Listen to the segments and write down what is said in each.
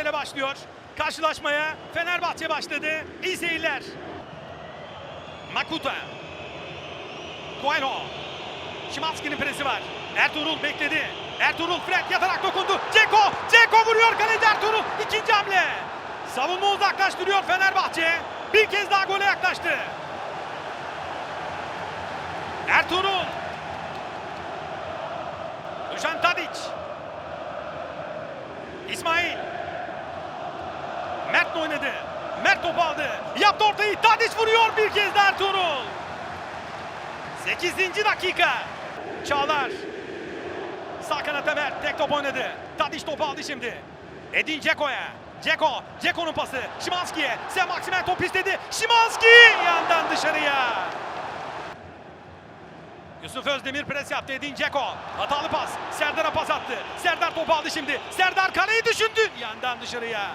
mücadele başlıyor. Karşılaşmaya Fenerbahçe başladı. İyi seyirler. Makuta. Coelho. Şimanski'nin presi var. Ertuğrul bekledi. Ertuğrul Fred yatarak dokundu. Ceko. Ceko vuruyor kaleci Ertuğrul. İkinci hamle. Savunma uzaklaştırıyor Fenerbahçe. Bir kez daha gole yaklaştı. Ertuğrul. Dušan Tadić. İsmail. Mert oynadı. Mert topu aldı. Yaptı ortayı. Tadić vuruyor bir kez daha Ertuğrul. 8. dakika. Çağlar. Sağ kanata Mert. Tek top oynadı. Tadić topu aldı şimdi. Edin Dzeko'ya. Dzeko. Dzeko'nun pası. Şimanski'ye. Sen Maksimen top istedi. Şimanski yandan dışarıya. Yusuf Özdemir pres yaptı. Edin Dzeko. Hatalı pas. Serdar'a pas attı. Serdar topu aldı şimdi. Serdar kaleyi düşündü. Yandan dışarıya.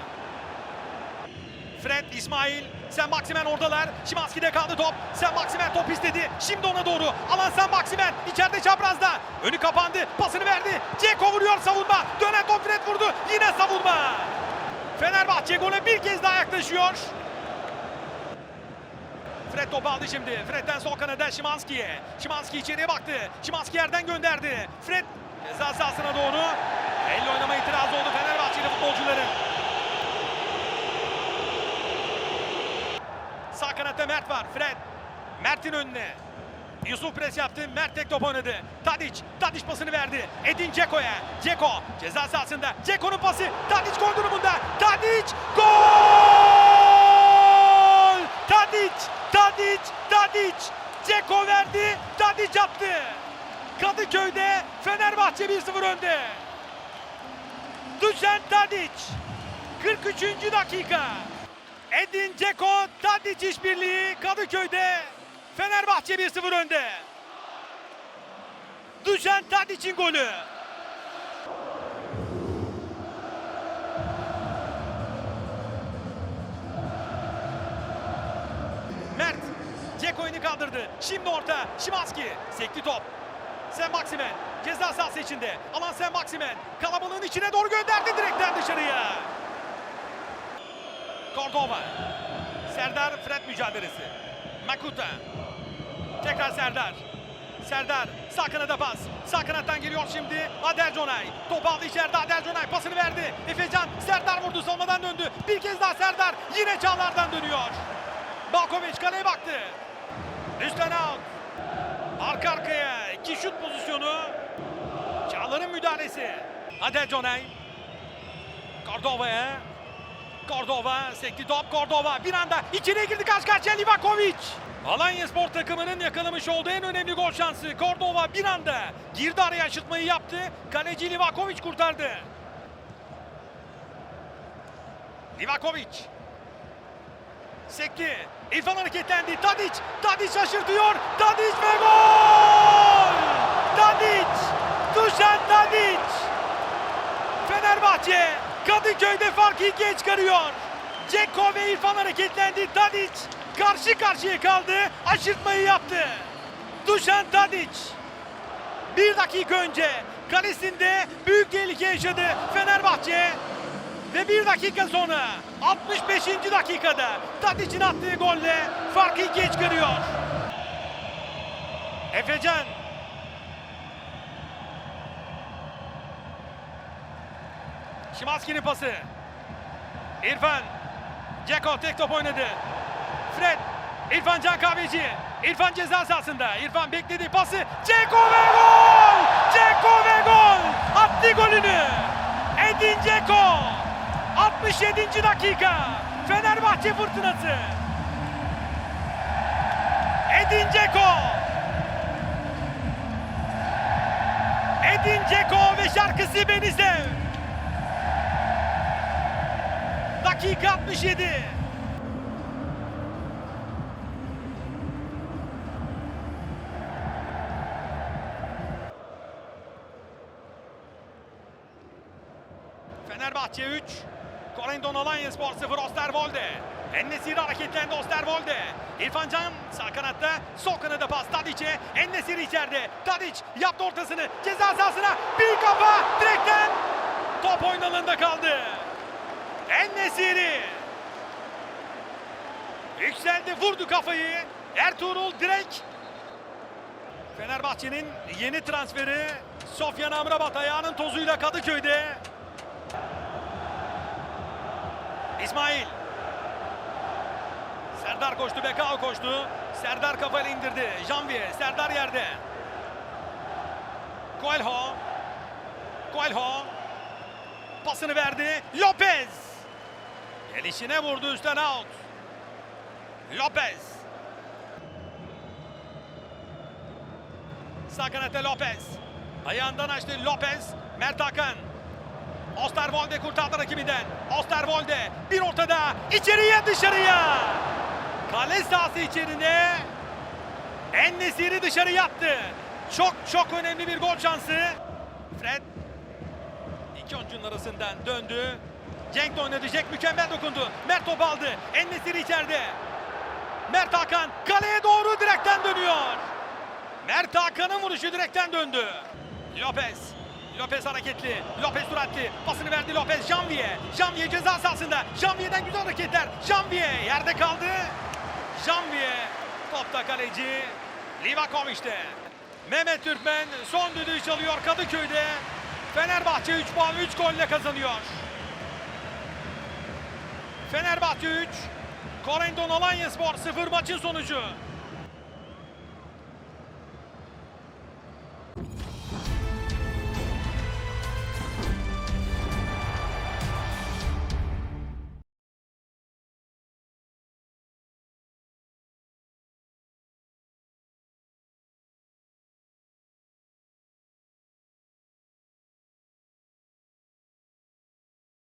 Fred, İsmail, Sen Maksimen oradalar. Şimanski'de kaldı top. Sen Maksimen top istedi. Şimdi ona doğru. Alan Sen Maksimen. içeride çaprazda. Önü kapandı. Pasını verdi. Ceko vuruyor savunma. Dönen top Fred vurdu. Yine savunma. Fenerbahçe gole bir kez daha yaklaşıyor. Fred topu aldı şimdi. Fred'den sol kanada Şimanski'ye. Şimanski içeriye baktı. Şimanski yerden gönderdi. Fred ceza sahasına doğru. Elle oynama itirazı oldu Fenerbahçeli futbolcuların. Sağ kanatta Mert var. Fred. Mert'in önüne. Yusuf pres yaptı. Mert tek top oynadı. Tadic. Tadic pasını verdi. Edin Dzeko'ya. Dzeko ceza sahasında. Dzeko'nun pası. Tadic gol durumunda. Tadic gol! Tadic! Tadic! Tadic! Dzeko verdi. Tadic attı. Kadıköy'de Fenerbahçe 1-0 önde. Dušan Tadic. 43. dakika. Edin Dzeko, Tadic işbirliği Kadıköy'de Fenerbahçe 1-0 önde. Dušan Tadic'in golü. Mert Ceko oyunu kaldırdı. Şimdi orta. Şimanski. Sekti top. Sen Maksimen. Ceza sahası içinde. Alan Sen Maksimen. Kalabalığın içine doğru gönderdi direkten dışarıya. Cordova. Serdar Fred mücadelesi. Makuta. Tekrar Serdar. Serdar sağ kanada pas. Sağ kanattan geliyor şimdi Adel Conay. Top aldı içeride Adel Conay pasını verdi. Efecan Serdar vurdu savunmadan döndü. Bir kez daha Serdar yine Çağlar'dan dönüyor. Balkovic kaleye baktı. Üstten out. Arka arkaya iki şut pozisyonu. Çağlar'ın müdahalesi. Adel Conay. Cordova'ya. Cordova sekti top Cordova bir anda içeriye girdi karşı karşıya Livakovic. Alanya Spor takımının yakalamış olduğu en önemli gol şansı. Cordova bir anda girdi araya aşırtmayı yaptı. Kaleci Livakovic kurtardı. Livakovic. Sekti. İrfan hareketlendi. Tadic. Tadic şaşırtıyor. Tadic ve gol! Tadic. Dušan Tadic. Fenerbahçe Kadıköy'de farkı ikiye çıkarıyor. Ceko ve İrfan hareketlendi. Tadic karşı karşıya kaldı. Aşırtmayı yaptı. Dušan Tadic. Bir dakika önce kalesinde büyük tehlike yaşadı Fenerbahçe. Ve bir dakika sonra 65. dakikada Tadic'in attığı golle farkı ikiye çıkarıyor. Efecan Şimanski'nin pası. İrfan. Ceko tek top oynadı. Fred. İrfan Can Kahveci. İrfan ceza sahasında. İrfan bekledi pası. Ceko ve gol! Ceko ve gol! Attı golünü. Edin Ceko. 67. dakika. Fenerbahçe fırtınası. Edin Ceko. Edin Ceko ve şarkısı Beni Sev. Dakika 67. Fenerbahçe 3. Korendon Alanya Spor 0 Osterwolde. Ennesiri hareketlendi Osterwolde. İrfan Can sağ kanatta sol kanada pas Tadic'e. Ennesiri içeride. Tadic yaptı ortasını ceza sahasına bir kafa direkten top oynalığında kaldı. En-Nesyri. Yükseldi vurdu kafayı. Ertuğrul direkt. Fenerbahçe'nin yeni transferi Sofyan Amrabat ayağının tozuyla Kadıköy'de. İsmail. Serdar koştu, Bekao koştu. Serdar kafayla indirdi. Janvier, Serdar yerde. Coelho. Coelho. Pasını verdi. Lopez. Gelişine vurdu üstten out. Lopez. Sağ kanatta Lopez. Ayağından açtı Lopez. Mert Hakan. Osterwolde kurtardı rakibinden. Osterwolde bir ortada. içeriye dışarıya. Kale sahası içerine. En-Nesyri dışarı yattı. Çok çok önemli bir gol şansı. Fred iki oyuncunun arasından döndü. Cenk de oynadı. Mükemmel dokundu. Mert topu aldı. En-Nesyri içeride. Mert Hakan kaleye doğru direkten dönüyor. Mert Hakan'ın vuruşu direkten döndü. Lopez. Lopez hareketli. Lopez süratli. Pasını verdi Lopez. Janvier. Janvier ceza sahasında. Janvier'den güzel hareketler. Janvier yerde kaldı. Janvier. Topta kaleci. Livakovic'te. Mehmet Türkmen son düdüğü çalıyor Kadıköy'de. Fenerbahçe 3 puan 3 golle kazanıyor. Fenerbahçe 3, Korendon Alanya Spor 0 maçın sonucu.